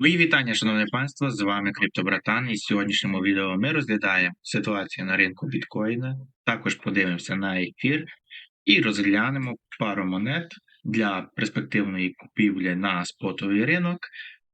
Мої вітання, шановне панство, з вами Криптобратан, і в сьогоднішньому відео ми розглядаємо ситуацію на ринку біткоїна, також подивимося на ефір і розглянемо пару монет для перспективної купівлі на спотовий ринок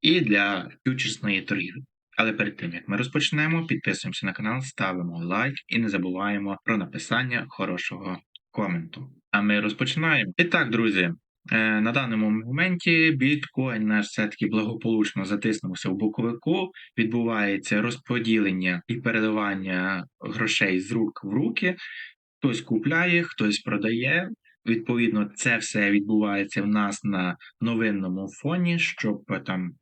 і для фьючерсної торгівлі. Але перед тим як ми розпочнемо, підписуємося на канал, ставимо лайк і не забуваємо про написання хорошого коменту. А ми розпочинаємо. І так, друзі, На даному моменті біткоін наш все-таки благополучно затиснувся в боковику. Відбувається розподілення і передавання грошей з рук в руки. Хтось купляє, хтось продає. Відповідно, це все відбувається в нас на новинному фоні, щоб е, там,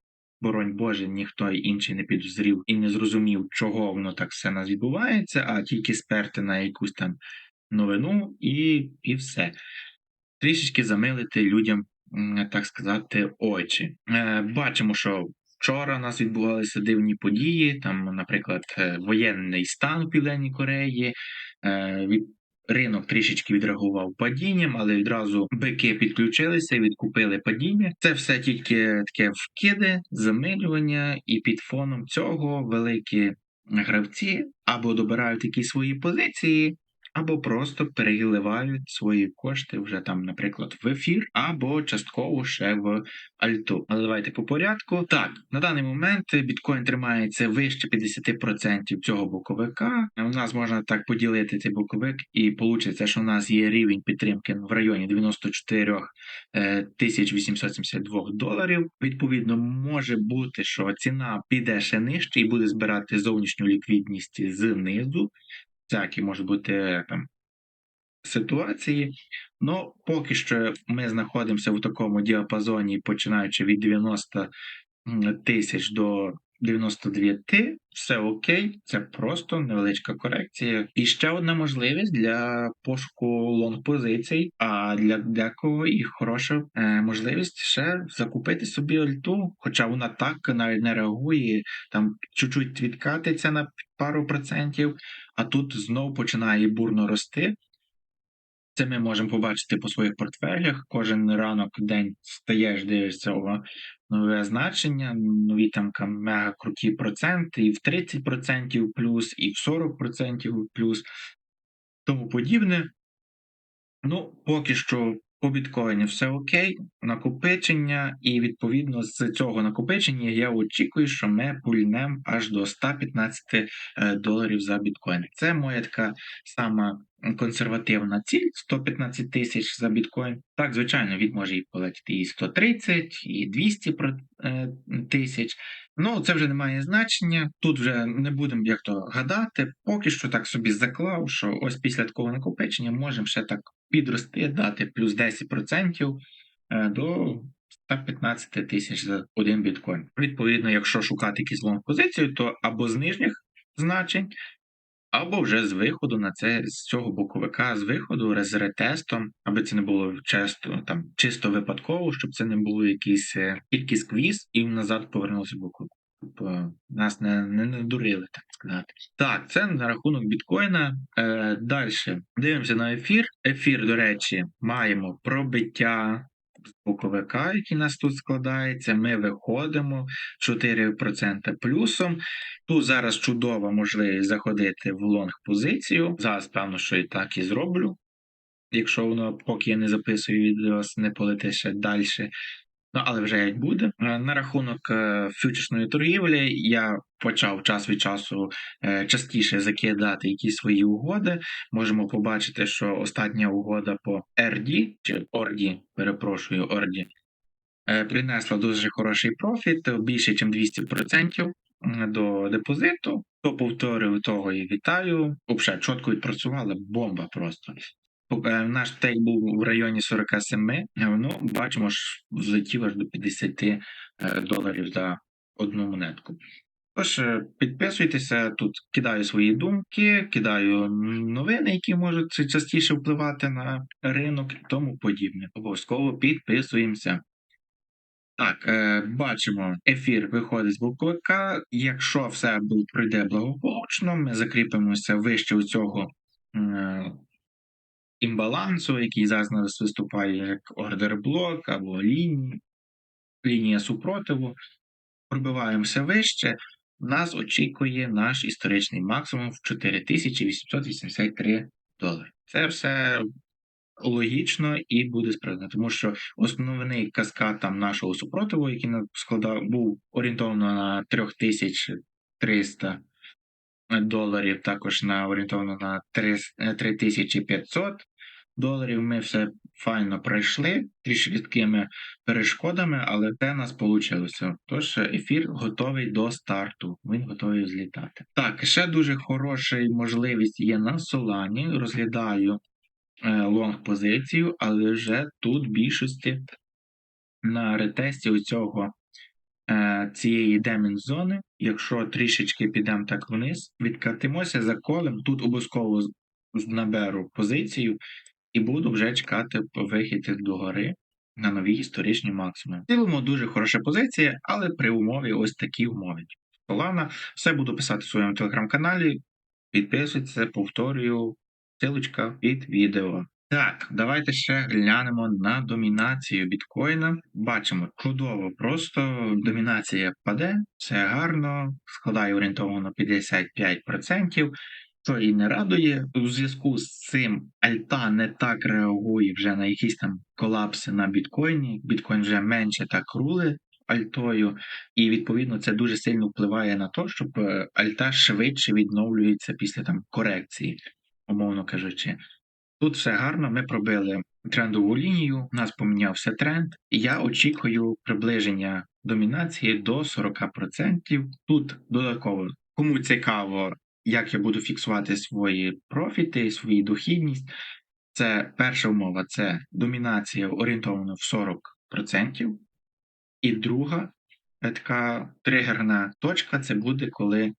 боронь Боже, ніхто інший не підозрів і не зрозумів, чого воно так все нас відбувається, а тільки сперти на якусь там новину і, і все трішечки замилити людям, так сказати, очі. Е, Бачимо, що вчора у нас відбувалися дивні події. Там, наприклад, е, воєнний стан у Південній Кореї. Е, Ринок трішечки відреагував падінням, але відразу бики підключилися і відкупили падіння. Це все тільки таке вкиди, замилювання, і під фоном цього великі гравці або добирають якісь свої позиції, або просто переливають свої кошти вже там, наприклад, в ефір, або частково ще в альту. Але давайте по порядку. Так, на даний момент біткоін тримається вище 50% цього боковика. У нас можна так поділити цей боковик, і вийде, що у нас є рівень підтримки в районі 94 е, 872 доларів. Відповідно, може бути, що ціна піде ще нижче і буде збирати зовнішню ліквідність знизу всякі можуть бути там ситуації. Ну, поки що ми знаходимося в такому діапазоні, починаючи від 90 тисяч до 99, все окей, це просто невеличка корекція. І ще одна можливість для пошуку лонг позицій, а для декого і хороша е, можливість ще закупити собі альту, хоча вона так навіть не реагує, там чуть-чуть відкатиться на пару процентів, а тут знов починає бурно рости. Це ми можемо побачити по своїх портфелях. Кожен ранок день стаєш, дивишся о, нове значення, нові там мега круті проценти, і в 30% плюс, і в 40% плюс, тому подібне. Ну, поки що по біткоїні все окей, накопичення, і відповідно з цього накопичення я очікую, що ми пульнемо аж до 115 е, доларів за біткоін. Це моя така сама консервативна ціль 115 тисяч за біткоін. Так, звичайно, він може і полетіти і 130, і 200 е, тисяч. Ну, це вже не має значення. Тут вже не будемо як то гадати. Поки що так собі заклав, що ось після такого накопичення можемо ще так підрости, дати плюс 10% е, до 115 тисяч за один біткоін. Відповідно, якщо шукати якісь лонг позицію, то або з нижніх значень, або вже з виходу на це з цього боковика, з виходу з ретестом, аби це не було чисто там чисто випадково, щоб це не було якийсь е, тільки сквіз і назад повернувся боковик. Тобто нас не, не, не дурили, так сказати. Так, це на рахунок біткоїна. Е, Далі дивимося на ефір. Ефір, до речі, маємо пробиття боковика, який у нас тут складається. Ми виходимо 4% плюсом. Тут зараз чудова можливість заходити в лонг позицію. Зараз, певно, що і так і зроблю. Якщо воно, поки я не записую відео, не полетить ще далі. Ну, але вже як буде. Е, На рахунок е, фьючерсної торгівлі я почав час від часу е, частіше закидати якісь свої угоди. Можемо побачити, що остання угода по RD, чи ORD, перепрошую, е, принесла дуже хороший профіт, більше, ніж 200% до депозиту. Хто повторив того і вітаю. Взагалі, чітко відпрацювала, бомба просто. Е, Наш тейк був в районі 47, е, ну, бачимо, ж злетів аж до 50 е, доларів за одну монетку. Тож, е, підписуйтеся, тут кидаю свої думки, кидаю новини, які можуть частіше впливати на ринок і тому подібне. Обов'язково підписуємося. Так, бачимо, ефір виходить з боковика. Якщо все пройде благополучно, ми закріпимося вище у цього імбалансу, який зараз виступає як ордер-блок або лінія, лінія супротиву. пробиваємося вище, нас очікує наш історичний максимум в 4883 долари. Це все логічно і буде справедливо, тому що основний каскад там нашого супротиву, який складав, був орієнтовно на 3300 доларів, також на орієнтовно на 3 е, 3500 доларів. Ми все файно пройшли трішки рідкими перешкодами, але це нас вийшло. Тож ефір готовий до старту. Він готовий злітати. Так, ще дуже хороша можливість є на Солані. Розглядаю е, лонг позицію, але вже тут більшості на ретесті оцього е, цієї демін зони, якщо трішечки підемо так вниз, відкатимося за колем, тут обов'язково наберу позицію і буду вже чекати вихід до гори на нові історичні максимуми. В цілому дуже хороша позиція, але при умові ось такі умови. Солана, все буду писати в своєму телеграм-каналі. Підписуйтесь, повторюю, силочка під відео. Так, давайте ще глянемо на домінацію біткоїна. Бачимо, чудово, просто домінація паде, все гарно, складає орієнтовно 55%. Що і не радує, у зв'язку з цим Альта не так реагує вже на якісь там колапси на біткоїні. Біткоін вже менше так рули альтою, і відповідно це дуже сильно впливає на те, щоб е, альта швидше відновлюється після там корекції, умовно кажучи. Тут все гарно, ми пробили трендову лінію, у нас помінявся тренд, я очікую приближення домінації до 40%. Тут додатково, кому цікаво, як я буду фіксувати свої профіти, свою дохідність. Це перша умова це домінація орієнтована в 40%. І друга е, така тригерна точка це буде, коли е,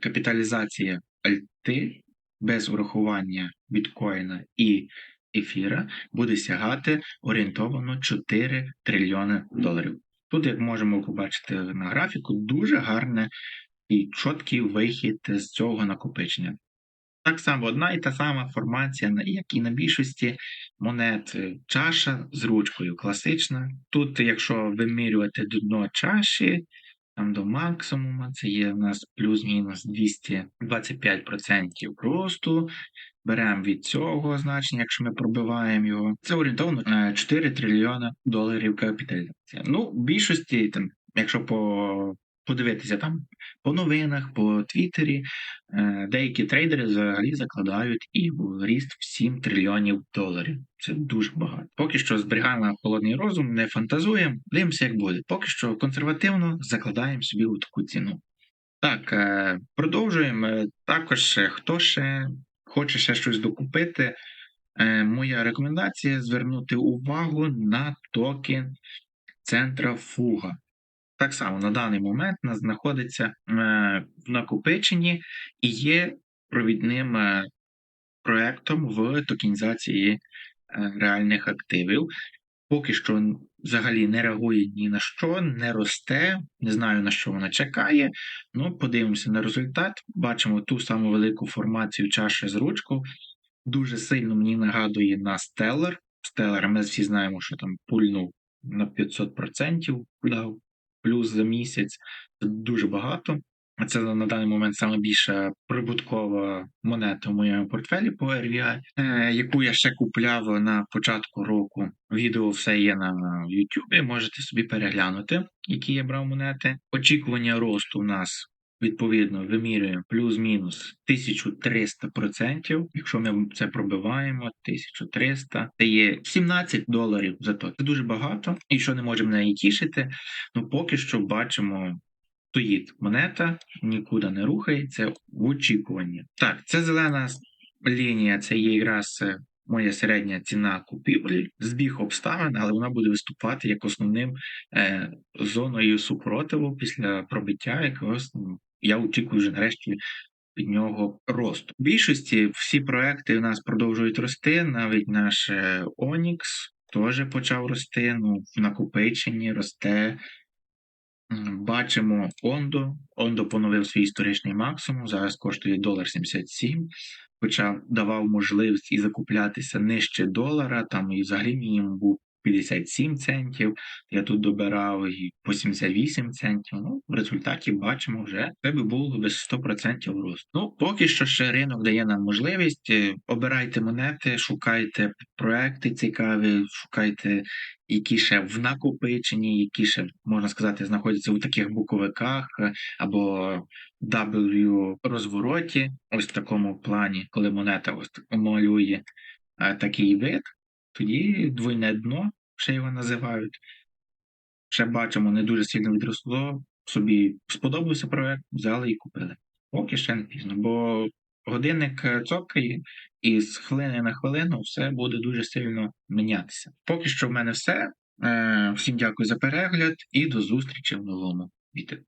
капіталізація альти без урахування біткоїна і ефіра буде сягати орієнтовано 4 трильйони доларів. Тут, як можемо побачити на графіку, дуже гарне і чіткий вихід з цього накопичення. Так само одна і та сама формація, як і на більшості монет. Е, Чаша з ручкою класична. Тут, якщо вимірювати до дно чаші, там до максимуму, це є в нас плюс-мінус 225% росту. Беремо від цього значення, якщо ми пробиваємо його. Це орієнтовно е, 4 трильйона доларів капіталізація. Ну, в більшості, там, якщо по, подивитися там по новинах, по Твіттері, е, деякі трейдери взагалі закладають і ріст в 7 трильйонів доларів. Це дуже багато. Поки що зберігаємо холодний розум, не фантазуємо, дивимося, як буде. Поки що консервативно закладаємо собі у таку ціну. Так, е, продовжуємо. Е, Також, хто ще хоче ще щось докупити, моя рекомендація звернути увагу на токен центрафуга. Так само на даний момент нас знаходиться е, в накопиченні і є провідним е, проектом в токенізації е, реальних активів. Поки що взагалі не реагує ні на що, не росте, не знаю на що вона чекає. Ну, подивимося на результат. Бачимо ту саму велику формацію чаші з ручку. Дуже сильно мені нагадує на Stellar. Stellar ми всі знаємо, що там пульнув на 500% дав плюс за місяць. Це дуже багато. Це на даний момент саме більша прибуткова монета в моєму портфелі по RVI, е, яку я ще купляв на початку року. Відео все є на YouTube, можете собі переглянути, які я брав монети. Очікування росту у нас відповідно вимірюємо плюс-мінус 1300%. Якщо ми це пробиваємо, 1300, це є 17 доларів за то. Це дуже багато, і що не можемо неї тішити. Ну поки що бачимо. Стоїть монета, нікуди не рухається в очікуванні. Так, це зелена лінія, це є якраз е, моя середня ціна купівлі, збіг обставин, але вона буде виступати як основним е, зоною супротиву після пробиття якогось. Я очікую вже нарешті від нього росту. В більшості всі проекти у нас продовжують рости, навіть наш е, Onyx теж почав рости. Ну, в накопиченні росте. Бачимо Ондо. Ондо поновив свій історичний максимум. Зараз коштує долар 77, хоча давав можливість і закуплятися нижче долара. Там і взагалі мінімум був 57 центів. Я тут добирав і по 78 центів. Ну, в результаті бачимо вже це би було без 100% росту. Ну, поки що ще ринок дає нам можливість. Е, Обирайте монети, шукайте проекти цікаві, шукайте, які ще в накопиченні, які ще можна сказати, знаходяться у таких буковиках е, або W розвороті, ось в такому плані, коли монета ось малює е, такий вид, тоді двойне дно, ще його називають. Ще бачимо, не дуже сильно відросло. Собі сподобався проект, взяли і купили. Поки ще не пізно, бо годинник е, цокає, і з хвилини на хвилину все буде дуже сильно мінятися. Поки що в мене все. Е, Всім дякую за перегляд і до зустрічі в новому відео.